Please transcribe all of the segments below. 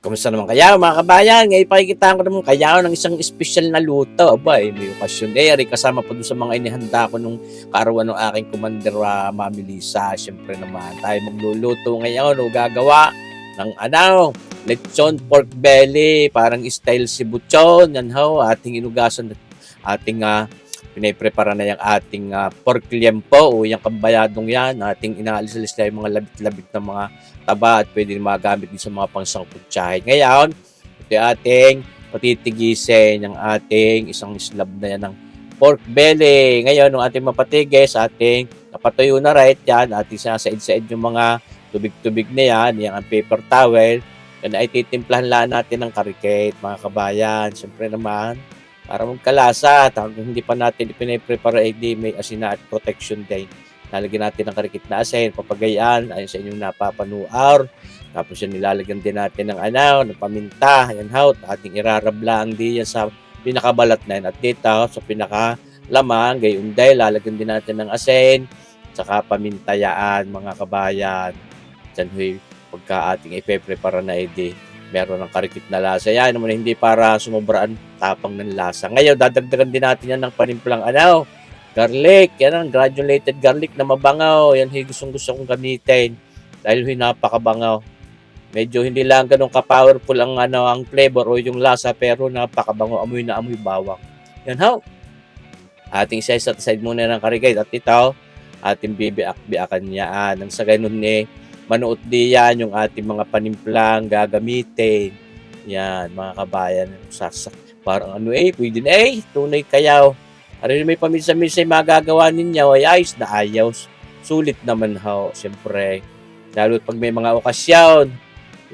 Kumusta naman kaya mga kabayan? Ngayon pakikita ko naman kaya ng isang espesyal na luto. Aba, eh, may okasyon dairy kasama pa doon sa mga inihanda ko nung karawan ng aking commander uh, Mami Lisa. Siyempre naman tayo magluluto ngayon o gagawa ng ano, lechon pork belly, parang style sibuchon. Yan ho, ating inugasan at ating uh, pinaprepara na yung ating uh, pork liempo o yung kambayadong yan. Ating inaalis-alis na yung mga labit-labit na mga taba at pwede rin magamit din sa mga pangsangkutsahin. Ngayon, ito yung ating patitigisin ng ating isang slab na yan ng pork belly. Ngayon, nung ating mapatigis, ating napatuyo na right yan, ating sinasaid-said yung mga tubig-tubig na yan, yung ang paper towel, yan ay titimplahan lang natin ng karikate, mga kabayan. Siyempre naman, para magkalasa, hanggang hindi pa natin ipinaprepare, eh, di may asina at protection day. Lalagyan natin ng karikit na asin, papagayaan, ayon sa inyong napapanuar. Tapos yan nilalagyan din natin ng ano, ng paminta, yan how, ating irarablang di yan sa pinakabalat na yan. At dito, sa pinakalamang, gayon dahil lalagyan din natin ng asin, saka pamintayaan, mga kabayan. Diyan huy, pagka ating ipe-prepare na edi, meron ng karikit na lasa. Yan naman hindi para sumubraan tapang ng lasa. Ngayon, dadagdagan din natin yan ng panimplang ano, garlic. Yan ang granulated garlic na mabangaw. Yan yung gustong gusto kong gamitin. Dahil yung napakabangaw. Medyo hindi lang ganun ka-powerful ang, ano, ang flavor o yung lasa pero napakabango. Amoy na amoy bawang. Yan how. Ating set aside muna ng karigay. At ito, ating bibiak-biakan niya. Nang sa ganun eh, manuot di yan yung ating mga panimplang gagamitin. Yan, mga kabayan. Sasak. Parang ano eh, pwede na eh. Tunay kayaw. Ano may paminsan-minsan magagawa ninyo ay ayos na ayos. Sulit naman ho, siyempre. Lalo pag may mga okasyon.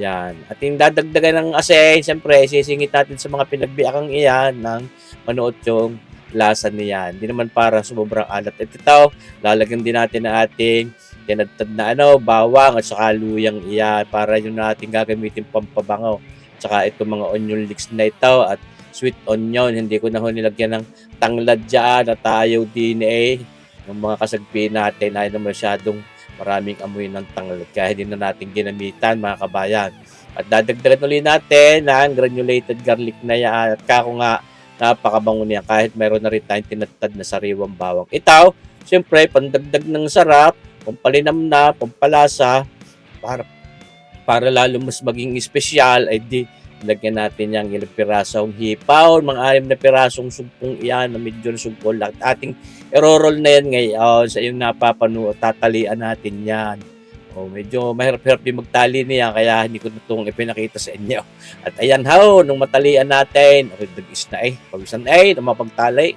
Yan. At yung dadagdagan ng asin, siyempre, sisingit natin sa mga pinagbiakang iyan ng manuot yung lasa niyan. Hindi naman para sobrang alat. At ito, lalagyan din natin ng ating tinadtad na ano, bawang at saka luyang iyan para yung natin gagamitin pampabango. Tsaka ito mga onion leeks na ito at sweet onion. Hindi ko na ho nilagyan ng tanglad dyan at ayaw din eh. Yung mga kasagpi natin ay na masyadong maraming amoy ng tanglad. Kaya hindi na natin ginamitan mga kabayan. At dadagdagan ulit natin ng granulated garlic na yan. At kako nga, napakabango niya kahit meron na rin tayong tinatad na sariwang bawang. Ito, siyempre, pandagdag ng sarap, pampalinam na, pampalasa, para, para lalo mas maging espesyal, ay di, lagyan natin yung ilang pirasong hipaw, mga anim na pirasong sumpong iyan na medyo sumpong lang. Ating i-roll na yan ngayon sa iyong napapano, tatalian natin yan. O, medyo mahirap-hirap din magtali niya kaya hindi ko na itong ipinakita sa inyo. At ayan ho, nung matalian natin, okay, dagis na eh. Pagisan eh, na mapagtali.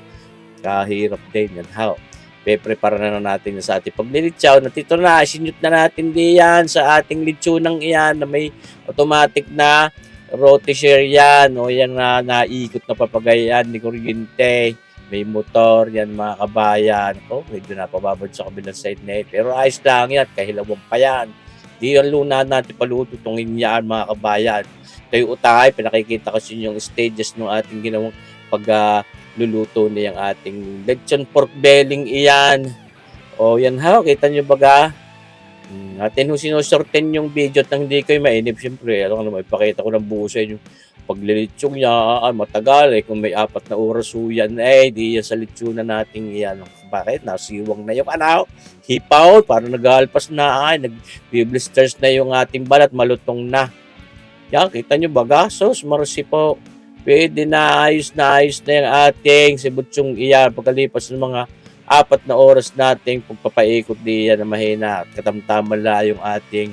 Kahirap din yan ho. Pe-prepare na na natin sa ating paglilitsaw. At ito na, sinyut na natin diyan sa ating litsunang iyan na may automatic na rotisserie yan. O yan na naikot na papagayan ni kuryente. May motor, yan mga kabayan. O, medyo napababad sa kabilang side na eh. Pero ayos lang yan, kahilawang pa yan. Di yan luna natin paluto tungin yan mga kabayan. Ito utay, pinakikita kasi yung stages ng ating ginawang pag uh, luluto na yung ating lechon pork belling iyan. O yan ha, kita nyo baga. Hmm, atin ho sinusorten yung video at hindi kayo mainip. Siyempre, ano naman, ipakita ko ng buo sa inyo paglilitsong niya, ah, matagal eh. Kung may apat na oras ho yan, eh, di yan sa litsunan natin yan. Bakit? Nasiwang na yung ano, hipaw, parang naghalpas na, ay, nag-blisters na yung ating balat, malutong na. Yan, kita nyo ba, gasos, marasi po. Pwede na, ayos na, ayos na yung ating sibutsong iyan, pagkalipas ng mga apat na oras nating pagpapaikot diyan na mahina at katamtaman la yung ating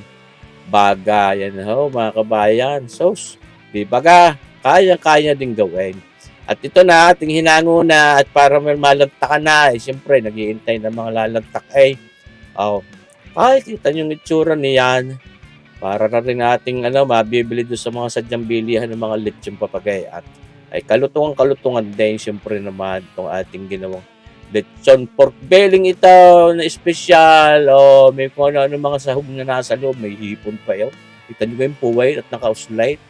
baga. Yan ho, mga kabayan. Sos, Di baga, kaya-kaya din gawin. At ito na, ating hinango na at para may malantakan na, eh, siyempre, naghihintay ng mga lalantak eh. Oh, ay, kita nyo yung itsura niyan. Para na rin ating ano, mabibili doon sa mga sadyang bilihan ng mga lechong papagay. At ay kalutungan-kalutungan din, siyempre naman, itong ating ginawang lechon pork belling ito na espesyal. O, may kung ano-ano mga sahog na nasa loob. May hipon pa yun. Kita nyo yung puway at naka-uslite?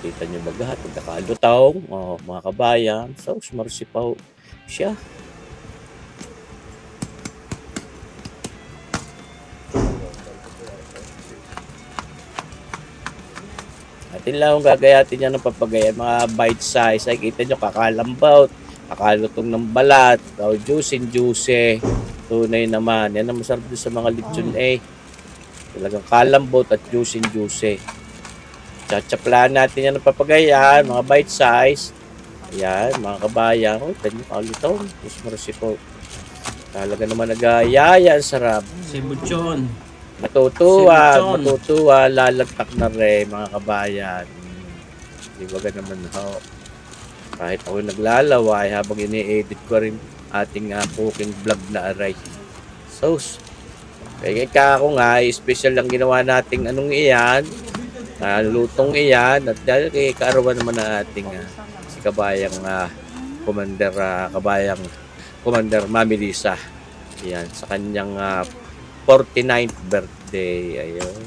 Kita nyo baga, pagkakalutaw, oh, mga kabayan, so sumarsipaw siya. Atin lang ang gagayatin niya ng papagaya, mga bite size. Ay, kita nyo, kakalambot, kakalutong ng balat, oh, juicy juicy. Tunay naman. Yan ang masarap doon sa mga lechon eh. Talagang kalambot at juicy juicy. Tsatsaplahan natin yan ng papagayan, mga bite size. Ayan, mga kabayan. Oh, tanyo kalutong. Mas marasi po. Talaga naman nagayaya. Sarap. Si Butchon. Matutuwa, matutuwa, lalagtak na rin mga kabayan. Di ba ganun naman ho? Kahit ako naglalaway habang ini-edit ko rin ating uh, cooking vlog na aray. So, kaya ka ako nga, eh, special lang ginawa nating anong iyan, ah, lutong iyan, at dahil kay kaarawan naman ng ating ah, si kabayang ah, commander, ah, kabayang commander Mami Lisa. Yan, sa kanyang ah, 49th birthday. Ayun.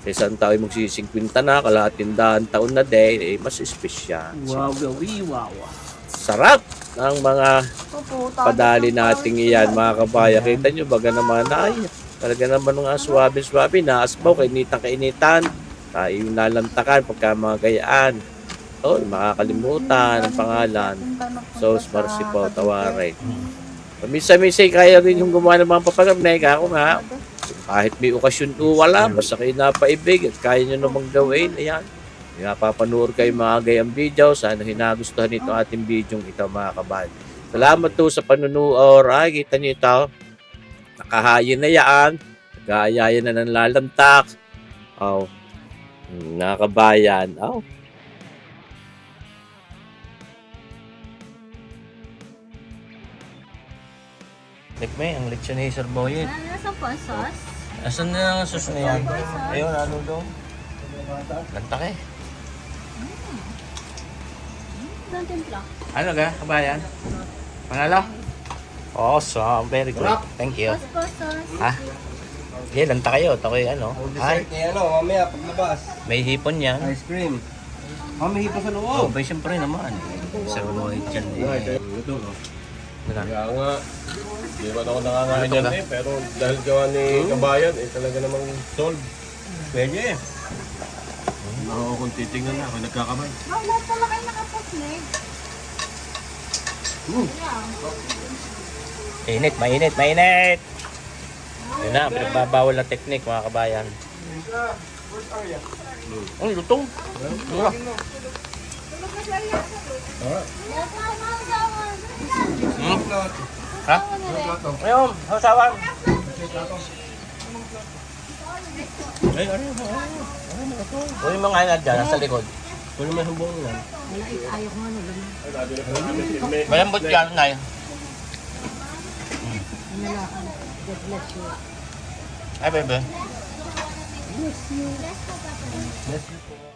Sa isang tao ay magsisikwinta na, kalahating daan taon na din, eh, mas espesyal. Wow, gawi, wow. Sarap ng mga padali nating iyan, mga kabaya. Kita nyo, baga naman ay, talaga naman mga swabe-swabe, naasbaw, kainitan kainitan. Tayo yung nalantakan pagka mga gayaan. Oh, makakalimutan ang pangalan. So, Marcy po, tawarin. Minsan-minsan kaya rin yung gumawa ng mga papagamnek. Ako nga, kahit may okasyon o wala, basta kayo napaibig at kaya nyo namang gawin, ayan. Napapanood kayo mga gayang video. Sana hinagustuhan ito ating video ito mga kabal. Salamat to sa panunood. Ay, kita nyo ito. Nakahayin na yan. Nag-aayayan na ng lalantak. Oh. Nakabayan. Oh. Tikme, ang lechon ni Sir Boyet. Ano nasa po ang sauce? Asan na ang sauce na yan? Ayun, ano daw? Lantak eh. Doon timpla. Ano ka, kabayan? Panalo? Awesome, very good. Thank you. Sauce po sauce. Ha? Yeah, lanta kayo. Ito kayo, ano? Ay, Dessert ano, mamaya paglabas. may hipon yan. Ice cream. Ah, may hipo sa Oh, loob. ba siyempre naman. Sir Boyet yan eh. Ito, no? Ano? Kaya nga, di ba ako nakakain yan eh, pero dahil gawa ni Kabayan, eh talaga namang sold. Pwede eh. Oo, kung titingnan na, ako nagkakabay. Oh, lahat pala kayo nakapusnig. Init, mainit, mainit! Yun na, pinagbabawal na teknik mga kabayan. Ang lutong. Ano? Hmm? Ha? Ayun, hasawan. Ay, ano yun? Uy, mga ano dyan, nasa likod. Kung may hubong yan. Malambot yan, Nay. Ay, bebe. Bless you po.